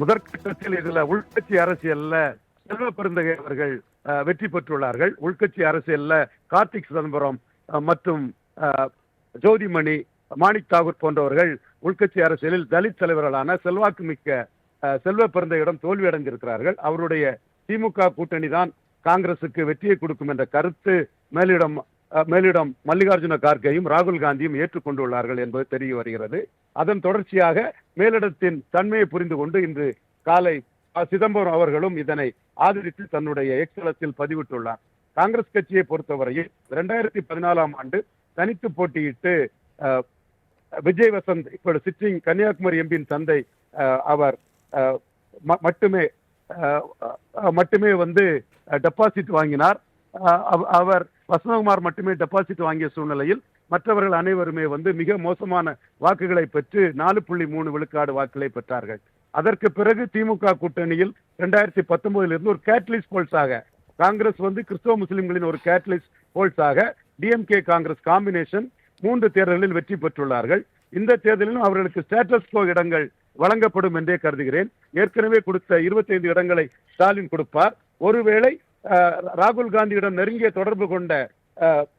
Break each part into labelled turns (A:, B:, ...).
A: முதற்கட்டத்தில் இதுல உள்கட்சி அரசியல்ல செல்வ பெருந்தகை அவர்கள் வெற்றி பெற்றுள்ளார்கள் உள்கட்சி அரசியல்ல கார்த்திக் சிதம்பரம் மற்றும் ஜோதிமணி மாணிக் தாகூர் போன்றவர்கள் உள்கட்சி அரசியலில் தலித் தலைவர்களான செல்வாக்கு மிக்க செல்வ பெருந்தையிடம் தோல்வியடைந்திருக்கிறார்கள் அவருடைய திமுக கூட்டணி தான் காங்கிரசுக்கு வெற்றியை கொடுக்கும் என்ற கருத்து மேலிடம் மேலிடம் மல்லிகார்ஜுன கார்கேயும் ராகுல் காந்தியும் ஏற்றுக்கொண்டுள்ளார்கள் என்பது தெரிய வருகிறது அதன் தொடர்ச்சியாக மேலிடத்தின் தன்மையை புரிந்து கொண்டு இன்று காலை சிதம்பரம் அவர்களும் இதனை ஆதரித்து தன்னுடைய எக்ஸலத்தில் பதிவிட்டுள்ளார் காங்கிரஸ் கட்சியை பொறுத்தவரையில் இரண்டாயிரத்தி பதினாலாம் ஆண்டு தனித்து போட்டியிட்டு விஜய் வசந்த் இப்போ சிட்டிங் கன்னியாகுமரி எம்பியின் தந்தை அவர் மட்டுமே மட்டுமே வந்து டெபாசிட் வாங்கினார் அவர் வசந்தகுமார் மட்டுமே டெபாசிட் வாங்கிய சூழ்நிலையில் மற்றவர்கள் அனைவருமே வந்து மிக மோசமான வாக்குகளை பெற்று நாலு புள்ளி மூணு விழுக்காடு வாக்குகளை பெற்றார்கள் அதற்கு பிறகு திமுக கூட்டணியில் இரண்டாயிரத்தி பத்தொன்பதுல இருந்து ஒரு கேட்டலிஸ்ட் போல்ஸாக காங்கிரஸ் வந்து கிறிஸ்தவ முஸ்லிம்களின் ஒரு கேட்டலிஸ்ட் போல்ஸாக டிஎம்கே காங்கிரஸ் காம்பினேஷன் மூன்று தேர்தலில் வெற்றி பெற்றுள்ளார்கள் இந்த தேர்தலிலும் அவர்களுக்கு ஸ்டேட்டஸ் கோ இடங்கள் வழங்கப்படும் என்றே கருதுகிறேன் ஏற்கனவே கொடுத்த இருபத்தைந்து இடங்களை ஸ்டாலின் கொடுப்பார் ஒருவேளை ராகுல் காந்தியுடன் நெருங்கிய தொடர்பு கொண்ட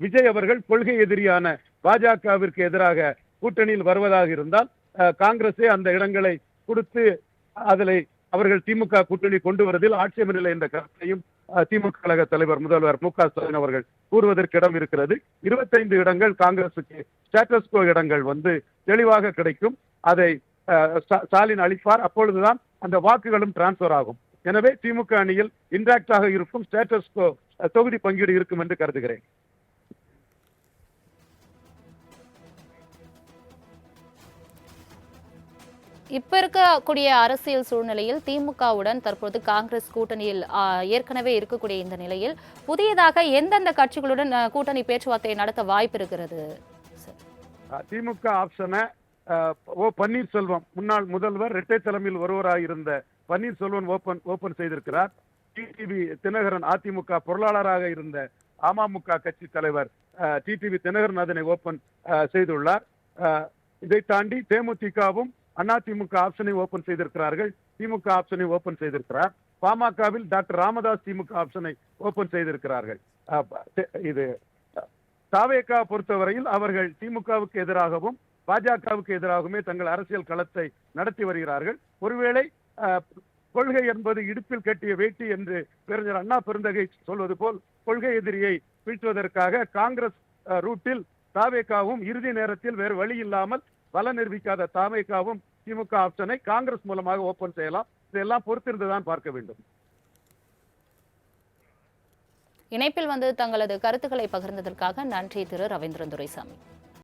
A: விஜய் அவர்கள் கொள்கை எதிரியான பாஜகவிற்கு எதிராக கூட்டணியில் வருவதாக இருந்தால் காங்கிரஸே அந்த இடங்களை கொடுத்து அதில் அவர்கள் திமுக கூட்டணி கொண்டு வருவதில் ஆட்சேபமில்லை என்ற கருத்தையும் திமுக கழக தலைவர் முதல்வர் மு க ஸ்டாலின் அவர்கள் கூறுவதற்கு இடம் இருக்கிறது இருபத்தைந்து இடங்கள் காங்கிரசுக்கு ஸ்டேட்டஸ்கோ இடங்கள் வந்து தெளிவாக கிடைக்கும் அதை ஸ்டாலின் அளிப்பார் அப்பொழுதுதான் அந்த வாக்குகளும் டிரான்ஸ்பர் ஆகும் எனவே திமுக அணியில் இன்டாக்டாக இருக்கும் ஸ்டேட்டஸ் தொகுதி பங்கீடு இருக்கும் என்று கருதுகிறேன்
B: இப்ப இருக்கக்கூடிய அரசியல் சூழ்நிலையில் திமுகவுடன் தற்போது காங்கிரஸ் கூட்டணியில் ஏற்கனவே இருக்கக்கூடிய இந்த நிலையில் புதியதாக எந்தெந்த கட்சிகளுடன் கூட்டணி பேச்சுவார்த்தை நடத்த வாய்ப்பு இருக்கிறது
A: திமுக ஆப்ஷனை ஓ பன்னீர்செல்வம் முன்னாள் முதல்வர் இரட்டை தலைமையில் ஒருவராக இருந்த பன்னீர்செல்வன் ஓபன் ஓபன் செய்திருக்கிறார் டிடிவி தினகரன் அதிமுக பொருளாளராக இருந்த அமமுக கட்சி தலைவர் டிடிவி தினகரன் அதனை ஓபன் செய்துள்ளார் இதை தாண்டி தேமுதிகவும் அதிமுக ஆப்ஷனை ஓபன் செய்திருக்கிறார்கள் திமுக ஆப்ஷனை ஓபன் செய்திருக்கிறார் பாமகவில் டாக்டர் ராமதாஸ் திமுக ஆப்ஷனை ஓபன் செய்திருக்கிறார்கள் இது தாவேக்கா பொறுத்தவரையில் அவர்கள் திமுகவுக்கு எதிராகவும் பாஜகவுக்கு எதிராகவுமே தங்கள் அரசியல் களத்தை நடத்தி வருகிறார்கள் ஒருவேளை கொள்கை என்பது இடுப்பில் கட்டிய வேட்டி என்று பேரறிஞர் அண்ணா பெருந்தகை சொல்வது போல் கொள்கை எதிரியை வீழ்த்துவதற்காக காங்கிரஸ் ரூட்டில் தாவேக்காவும் இறுதி நேரத்தில் வேறு வழி இல்லாமல் பல நிரூபிக்காத தாமேக்காவும் திமுக ஆப்ஷனை காங்கிரஸ் மூலமாக ஓபன் செய்யலாம் இதெல்லாம் பொறுத்திருந்துதான் பார்க்க வேண்டும்
B: இணைப்பில் வந்து தங்களது கருத்துக்களை பகிர்ந்ததற்காக நன்றி திரு ரவீந்திரன் துரைசாமி